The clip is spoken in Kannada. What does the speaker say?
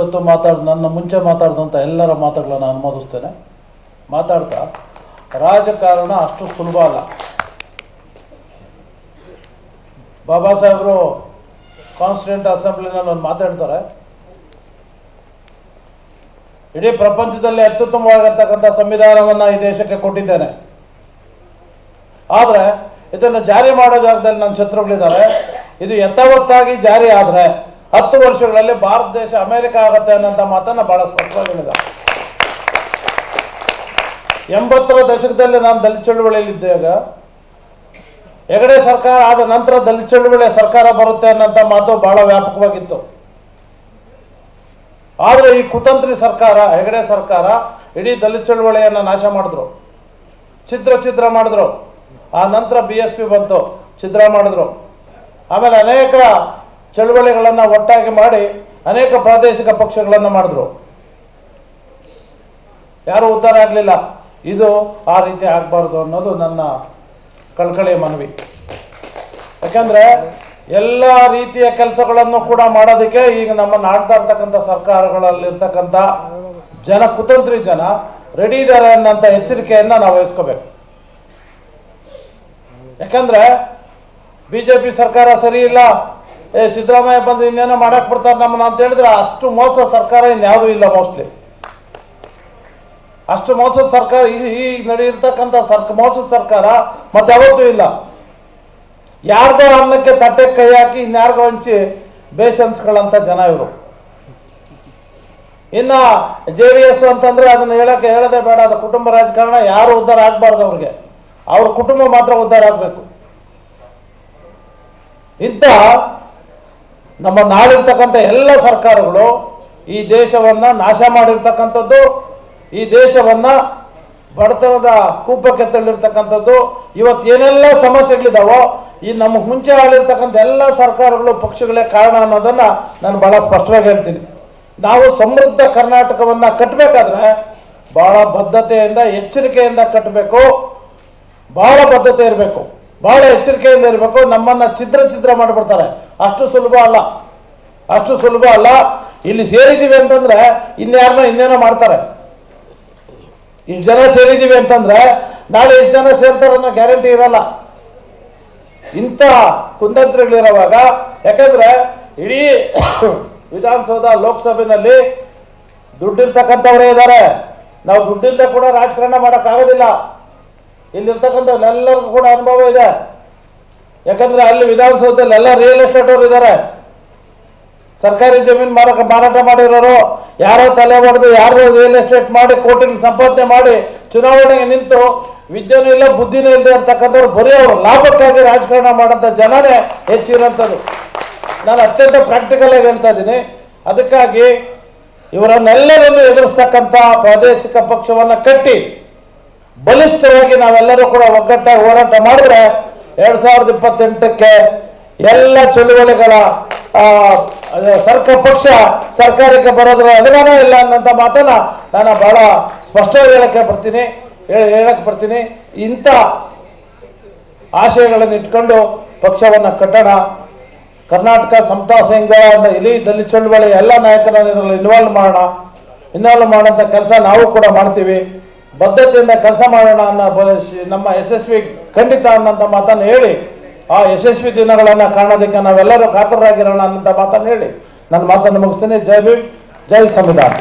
ಇವತ್ತು ಮಾತಾಡ್, ನನ್ನ ಮುಂಚೆ ಮಾತಾಡಿದಂಥ ಎಲ್ಲರ ಮಾತುಗಳನ್ನು ಅನುಮೋದಿಸ್ತೇನೆ. ಮಾತಾಡ್ತಾ, ರಾಜಕಾರಣ ಅಷ್ಟು ಸುಲಭ ಅಲ್ಲ. ಬಾಬಾ ಸಾಹೇಬರು ಕಾನ್ಸ್ಟಿಟ್ಯೂಂಟ್ ಅಸೆಂಬ್ಲಿನಲ್ಲಿ ಒಂದು ಮಾತಾಡ್ತಾರೆ. ಇಡೀ ಪ್ರಪಂಚದಲ್ಲಿ ಅತ್ಯುತ್ತಮವಾಗಿರ್ತಕ್ಕಂಥ ಸಂವಿಧಾನವನ್ನು ಈ ದೇಶಕ್ಕೆ ಕೊಟ್ಟಿದ್ದೇನೆ. ಆದರೆ, ಇದನ್ನು ಜಾರಿ ಮಾಡೋ ಜಾಗದಲ್ಲಿ ನನ್ನ ಶತ್ರುಗಳಿದ್ದಾರೆ. ಇದು ಯಥಾವತ್ತಾಗಿ ಜಾರಿ ಆದರೆ ಹತ್ತು ವರ್ಷಗಳಲ್ಲಿ ಭಾರತ ದೇಶ ಅಮೆರಿಕ ಆಗುತ್ತೆ ಅನ್ನೋಂಥ ಮಾತನ್ನು ಬಹಳ ಸ್ಪಷ್ಟವಾಗಿ ಹೇಳಿದ್ದಾರೆ. ಎಂಬತ್ತರ ದಶಕದಲ್ಲಿ ನಾನು ದಲಿತ ಚಳುವಳಿಯಲ್ಲಿದ್ದಾಗ ಹೆಗಡೆ ಸರ್ಕಾರ ಆದ ನಂತರ ದಲಿತ ಚಳುವಳಿ ಸರ್ಕಾರ ಬರುತ್ತೆ ಅನ್ನೋಂಥ ಮಾತು ಬಹಳ ವ್ಯಾಪಕವಾಗಿತ್ತು. ಆದರೆ ಈ ಕುತಂತ್ರಿ ಸರ್ಕಾರ, ಹೆಗಡೆ ಸರ್ಕಾರ ಇಡೀ ದಲಿತ ಚಳುವಳಿಯನ್ನ ನಾಶ ಮಾಡಿದ್ರು. ಚಿತ್ರ ಚಿತ್ರ ಮಾಡಿದ್ರು. ಆ ನಂತರ ಬಿ ಎಸ್ ಪಿ ಬಂತು ಚಿತ್ರ ಮಾಡಿದ್ರು. ಆಮೇಲೆ ಅನೇಕ ಚಳುವಳಿಗಳನ್ನು ಒಟ್ಟಾಗಿ ಮಾಡಿ ಅನೇಕ ಪ್ರಾದೇಶಿಕ ಪಕ್ಷಗಳನ್ನು ಮಾಡಿದ್ರು. ಯಾರೂ ಉತ್ತರ ಆಗಲಿಲ್ಲ. ಇದು ಆ ರೀತಿ ಆಗಬಾರ್ದು ಅನ್ನೋದು ನನ್ನ ಕಳ್ಕಳಿಯ ಮನವಿ. ಯಾಕಂದ್ರೆ ಎಲ್ಲ ರೀತಿಯ ಕೆಲಸಗಳನ್ನು ಕೂಡ ಮಾಡೋದಕ್ಕೆ ಈಗ ನಮ್ಮ ನಾಡ್ತಾ ಇರ್ತಕ್ಕಂಥ ಸರ್ಕಾರಗಳಲ್ಲಿರ್ತಕ್ಕಂಥ ಜನ, ಕುತಂತ್ರಿ ಜನ ರೆಡಿ ಇದ್ದಾರೆ ಅನ್ನೋಂಥ ಎಚ್ಚರಿಕೆಯನ್ನು ನಾವು ವಹಿಸ್ಕೋಬೇಕು. ಯಾಕಂದ್ರೆ ಬಿಜೆಪಿ ಸರ್ಕಾರ ಸರಿ ಇಲ್ಲ. ಏ, ಸಿದ್ದರಾಮಯ್ಯ ಬಂದು ಇನ್ನೇನೋ ಮಾಡಕ್ ಬಿಡ್ತಾರೆ ನಮ್ಮನ್ನ ಅಂತ ಹೇಳಿದ್ರೆ ಅಷ್ಟು ಮೋಸ ಸರ್ಕಾರ ಇನ್ಯಾವುದೂ ಇಲ್ಲ ಮೋಸ್ಟ್ಲಿ ಅಷ್ಟು ಮೋಸದ ಸರ್ಕಾರ, ಈ- ಈ ನಡೆಯಿರ್ತಕ್ಕಂಥ ಸರ್ಕ ಮೋಸದ ಸರ್ಕಾರ ಮತ್ತೆ ಯಾವತ್ತೂ ಇಲ್ಲ. ಯಾರ್ದೋ ಅನ್ನಕ್ಕೆ ತಟ್ಟೆ ಕೈ ಹಾಕಿ ಇನ್ಯಾರಿಗೋ ಹಂಚಿ ಬೇಷನ್ಸ್ಗಳಂತ ಜನ ಇವರು. ಇನ್ನ ಜೆ ಡಿ ಎಸ್ ಅಂತಂದ್ರೆ ಅದನ್ನ ಹೇಳಕ್ಕೆ ಹೇಳದೆ ಬೇಡ, ಅದು ಕುಟುಂಬ ರಾಜಕಾರಣ, ಯಾರು ಉದ್ಧಾರ ಆಗ್ಬಾರ್ದು ಅವ್ರಿಗೆ. ಅವ್ರ ಕುಟುಂಬ ಮಾತ್ರ ಉದ್ಧಾರ ಆಗ್ಬೇಕು. ಇಂಥ ನಮ್ಮ ನಾಡಿರ್ತಕ್ಕಂಥ ಎಲ್ಲ ಸರ್ಕಾರಗಳು ಈ ದೇಶವನ್ನ ನಾಶ ಮಾಡಿರ್ತಕ್ಕಂಥದ್ದು, ಈ ದೇಶವನ್ನ ಬಡತನದ ಕೂಪಕ್ಕೆ ತಳ್ಳಿರ್ತಕ್ಕಂಥದ್ದು, ಇವತ್ತು ಏನೆಲ್ಲ ಸಮಸ್ಯೆಗಳಿದಾವೋ, ಈ ನಮ್ಮ ಮುಂಚೆ ಆಳಿರ್ತಕ್ಕಂಥ ಎಲ್ಲ ಸರ್ಕಾರಗಳು ಪಕ್ಷಗಳೇ ಕಾರಣ ಅನ್ನೋದನ್ನ ನಾನು ಬಹಳ ಸ್ಪಷ್ಟವಾಗಿ ಹೇಳ್ತೀನಿ. ನಾವು ಸಮೃದ್ಧ ಕರ್ನಾಟಕವನ್ನ ಕಟ್ಟಬೇಕಾದ್ರೆ ಭಾಳ ಬದ್ಧತೆಯಿಂದ, ಎಚ್ಚರಿಕೆಯಿಂದ ಕಟ್ಟಬೇಕು ಭಾಳ ಬದ್ಧತೆ ಇರಬೇಕು. ಬಹಳ ಎಚ್ಚರಿಕೆಯಿಂದ ಇರಬೇಕು. ನಮ್ಮನ್ನ ಚಿತ್ರ ಚಿತ್ರ ಮಾಡಿಬಿಡ್ತಾರೆ. ಅಷ್ಟು ಸುಲಭ ಅಲ್ಲ. ಅಷ್ಟು ಸುಲಭ ಅಲ್ಲ. ಇಲ್ಲಿ ಸೇರಿದ್ದೀವಿ ಅಂತಂದ್ರೆ ಇನ್ಯಾರನ್ನ ಇನ್ನೇನೋ ಮಾಡ್ತಾರೆ. ಇಷ್ಟು ಜನ ಸೇರಿದ್ದೀವಿ ಅಂತಂದ್ರೆ ನಾಳೆ ಇಷ್ಟು ಜನ ಸೇರ್ತಾರೆ ಅನ್ನೋ ಗ್ಯಾರಂಟಿ ಇರಲ್ಲ. ಇಂಥ ಕುಂತಂತ್ರಗಳಿರುವಾಗ ಯಾಕಂದ್ರೆ ಇಡೀ ವಿಧಾನಸೌಧ ಲೋಕಸಭೆಯಲ್ಲಿ ದುಡ್ಡಿರ್ತಕ್ಕಂಥವರೇ ಇದ್ದಾರೆ. ನಾವು ದುಡ್ಡಿಂದ ಕೂಡ ರಾಜಕಾರಣ ಮಾಡೋಕ್ಕಾಗೋದಿಲ್ಲ. ಇಲ್ಲಿರ್ತಕ್ಕಂಥವ್ರೆಲ್ಲರಿಗೂ ಕೂಡ ಅನುಭವ ಇದೆ. ಯಾಕಂದ್ರೆ ಅಲ್ಲಿ ವಿಧಾನಸೌಧದಲ್ಲಿ ಎಲ್ಲ ರಿಯಲ್ ಎಸ್ಟೇಟ್ ಅವರು ಇದ್ದಾರೆ ಸರ್ಕಾರಿ ಜಮೀನು ಮಾರಾಟ ಮಾರಾಟ ಮಾಡಿರೋರು, ಯಾರೋ ತಲೆ ಹೊಡೆದು ಯಾರೋ ರಿಯಲ್ ಎಸ್ಟೇಟ್ ಮಾಡಿ ಕೋಟಿಗೆ ಸಂಪಾದನೆ ಮಾಡಿ ಚುನಾವಣೆಗೆ ನಿಂತು ವಿದ್ಯೆನೂ ಇಲ್ಲ, ಬುದ್ಧಿನೂ ಇಲ್ಲದೆ ಇರ್ತಕ್ಕಂಥವ್ರು ಬರೀ ಅವರು. ಲಾಭಕ್ಕಾಗಿ ರಾಜಕಾರಣ ಮಾಡೋಂಥ ಜನನೇ ಹೆಚ್ಚಿರೋಂಥದ್ದು ನಾನು ಅತ್ಯಂತ ಪ್ರಾಕ್ಟಿಕಲ್ ಆಗಿ ಹೇಳ್ತಾ ಇದ್ದೀನಿ. ಅದಕ್ಕಾಗಿ ಇವರನ್ನೆಲ್ಲರನ್ನು ಎದುರಿಸ್ತಕ್ಕಂಥ ಪ್ರಾದೇಶಿಕ ಪಕ್ಷವನ್ನು ಕಟ್ಟಿ ಬಲಿಷ್ಠವಾಗಿ ನಾವೆಲ್ಲರೂ ಕೂಡ ಒಗ್ಗಟ್ಟಾಗಿ ಹೋರಾಟ ಮಾಡಿದ್ರೆ ಎರಡ್ ಸಾವಿರದ ಇಪ್ಪತ್ತೆಂಟಕ್ಕೆ ಎಲ್ಲ ಚಳುವಳಿಗಳ ಆ, ಅದು ಸರ್ಕ ಪಕ್ಷ ಸರ್ಕಾರಕ್ಕೆ ಬರೋದ್ರ ಅನುಮಾನ ಇಲ್ಲ ಅನ್ನೋಂಥ ಮಾತನ್ನ ನಾನು ಬಹಳ ಸ್ಪಷ್ಟವಾಗಿ ಹೇಳಕ್ಕೆ ಬರ್ತೀನಿ ಹೇಳಕ್ ಹೇಳಕ್ಕೆ ಬರ್ತೀನಿ. ಇಂಥ ಆಶಯಗಳನ್ನು ಇಟ್ಕೊಂಡು ಪಕ್ಷವನ್ನು ಕಟ್ಟೋಣ ಕರ್ನಾಟಕ ಸಮತಾ ಸಂಘ ಇಲಿ ದಲಿತ ಚಳುವಳಿ ಎಲ್ಲ ನಾಯಕರನ್ನು ಇದರಲ್ಲಿ ಇನ್ವಾಲ್ವ್ ಮಾಡೋಣ ಇನ್ವಾಲ್ವ್ ಮಾಡೋಂಥ ಕೆಲಸ ನಾವು ಕೂಡ ಮಾಡ್ತೀವಿ. ಬದ್ಧತೆಯಿಂದ ಕೆಲಸ ಮಾಡೋಣ ಅನ್ನೋ ನಮ್ಮ ಯಶಸ್ವಿ ಖಂಡಿತ ಅನ್ನೋಂಥ ಮಾತನ್ನು ಹೇಳಿ, ಆ ಯಶಸ್ವಿ ದಿನಗಳನ್ನು ಕಾಣೋದಕ್ಕೆ ನಾವೆಲ್ಲರೂ ಕಾತರರಾಗಿರೋಣ ಅನ್ನೋಂಥ ಮಾತನ್ನು ಹೇಳಿ. ನನ್ನ ಮಾತನ್ನು ಮುಗಿಸ್ತೀನಿ. ಜೈ ಭೀಮ್, ಜೈ ಸಂವಿಧಾನ.